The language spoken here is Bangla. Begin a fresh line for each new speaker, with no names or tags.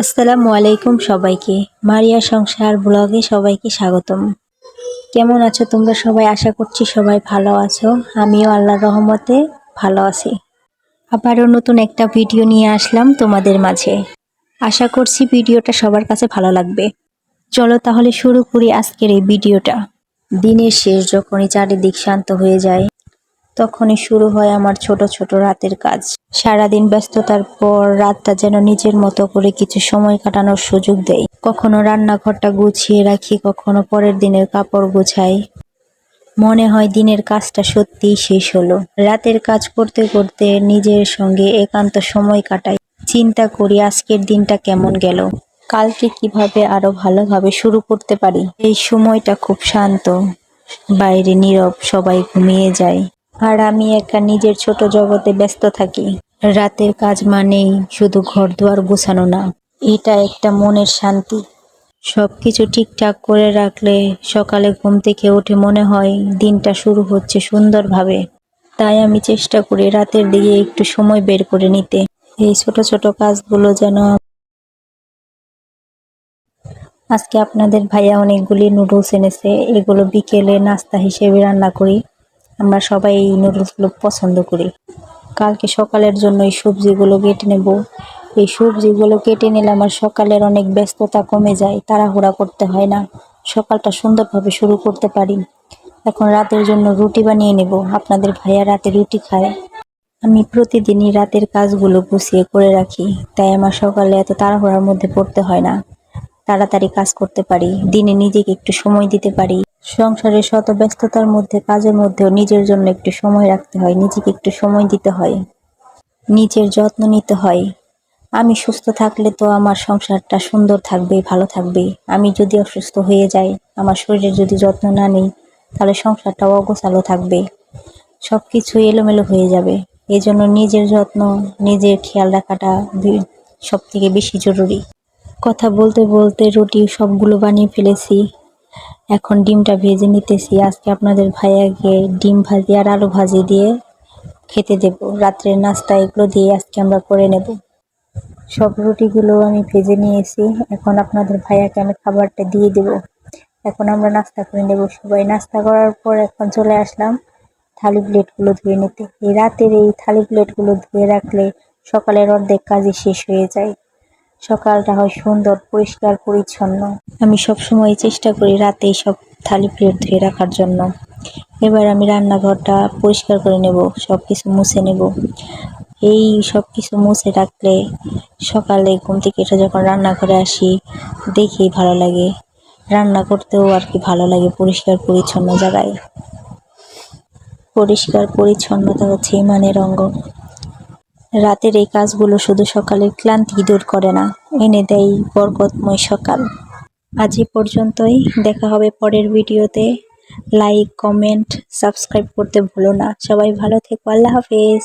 আসসালামু আলাইকুম সবাইকে। মারিয়া সংসার ব্লগে সবাইকে স্বাগতম। কেমন আছো তোমরা সবাই? আশা করছি সবাই ভালো আছো। আমিও আল্লাহর রহমতে ভালো আছি। আবারও নতুন একটা ভিডিও নিয়ে আসলাম তোমাদের মাঝে। আশা করছি ভিডিওটা সবার কাছে ভালো লাগবে। চলো তাহলে শুরু করি আজকের এই ভিডিওটা। দিনের শেষ যখনই চারিদিক শান্ত হয়ে যায় তখনই শুরু হয় আমার ছোট ছোট রাতের কাজ। সারাদিন ব্যস্ততার পর রাতটা যেন নিজের মতো করে কিছু সময় কাটানোর সুযোগ দেয়। কখনো রান্নাঘরটা গুছিয়ে রাখি, কখনো পরের দিনের কাপড় গোছাই। মনে হয় দিনের কাজটা সত্যিই শেষ হলো। রাতের কাজ করতে করতে নিজের সঙ্গে একান্ত সময় কাটাই। চিন্তা করি আজকের দিনটা কেমন গেল। কালকে কীভাবে আরও ভালোভাবে শুরু করতে পারি? এই সময়টা খুব শান্ত। বাইরে নীরব সবাই ঘুমিয়ে যায়। আর আমি একা নিজের ছোট জগতে ব্যস্ত থাকি। রাতের কাজ মানেই শুধু ঘর দুয়ার গোছানো না, এটা একটা মনের শান্তি। সবকিছু ঠিকঠাক করে রাখলে সকালে ঘুম থেকে উঠে মনে হয় দিনটা শুরু হচ্ছে সুন্দরভাবে। তাই আমি চেষ্টা করি রাতের দিকে একটু সময় বের করে নিতে। এই ছোট ছোট কাজগুলো যেন আজকে আপনাদের ভাইয়া অনেকগুলি নুডলস এনেছে, এগুলো বিকেলে নাস্তা হিসেবে রান্না করি। আমরা সবাই এই নুডলসগুলো পছন্দ করি। কালকে সকালের জন্য এই সবজিগুলো কেটে নেব। এই সবজিগুলো কেটে নিলে আমার সকালের অনেক ব্যস্ততা কমে যায়, তাড়াহুড়া করতে হয় না। সকালটা সুন্দরভাবে শুরু করতে পারি। এখন রাতের জন্য রুটি বানিয়ে নেব। আপনাদের ভাইয়া রাতে রুটি খায়। আমি প্রতিদিনই রাতের কাজগুলো গুছিয়ে করে রাখি, তাই আমার সকালে এত তাড়াহুড়ার মধ্যে পড়তে হয় না। তাড়াতাড়ি কাজ করতে পারি, দিনে নিজেকে একটু সময় দিতে পারি। সংসারের শত ব্যস্ততার মধ্যে, কাজের মধ্যেও নিজের জন্য একটু সময় রাখতে হয়, নিজেকে একটু সময় দিতে হয়। নিজের যত্ন নিতে হয়। আমি সুস্থ থাকলে তো আমার সংসারটা সুন্দর থাকবে, ভালো থাকবে। আমি যদি অসুস্থ হয়ে যাই, আমার শরীরের যদি যত্ন না নিই, তাহলে সংসারটাও অগোছালো থাকবে। সব কিছু এলোমেলো হয়ে যাবে। এই জন্য নিজের যত্ন, নিজের খেয়াল রাখাটা সব থেকে বেশি জরুরি। কথা বলতে বলতে রুটি সবগুলো বানিয়ে ফেলেছি। এখন ডিমটা ভেজে নিতেছি। আজকে আপনাদের ভাইয়াকে ডিম ভাজি আর আলু ভাজি দিয়ে খেতে দেব। রাত্রের নাস্তা এগুলো দিয়ে আজকে আমরা করে নেব। সব রুটিগুলো আমি ভেজে নিয়েছি। এখন আপনাদের ভাইয়াকে আমি খাবারটা দিয়ে দেব। এখন আমরা নাস্তা করে নেব সবাই। নাস্তা করার পর এখন চলে আসলাম থালি প্লেটগুলো ধুয়ে নিতে। এই রাতের এই থালি প্লেটগুলো ধুয়ে রাখলে সকালের অর্ধেক কাজই শেষ হয়ে যায়। সকালটা হয় সুন্দর, পরিষ্কার, পরিচ্ছন্ন। আমি সব সময় চেষ্টা করি রাতেই সব থালি প্লেট ধুয়ে রাখার জন্য। এবার আমি রান্নাঘরটা পরিষ্কার করে নেব সব কিছু মুছে নেব। এই সব কিছু মুছে রাখলে সকালে ঘুম থেকে এসে যখন রান্নাঘরে আসি, দেখেই ভালো লাগে। রান্না করতেও আর কি ভালো লাগে পরিষ্কার, পরিচ্ছন্ন জায়গায়। পরিষ্কার, পরিচ্ছন্নতা হচ্ছে ইমানের অঙ্গ। রাতের এই কাজগুলো শুধু সকালের ক্লান্তি দূর করে না, এনে দেয় বরকতময় সকাল। আজ এ পর্যন্তই, দেখা হবে পরের ভিডিওতে। লাইক, কমেন্ট, সাবস্ক্রাইব করতে ভুলো না। সবাই ভালো থেকো, আল্লাহ হাফেজ।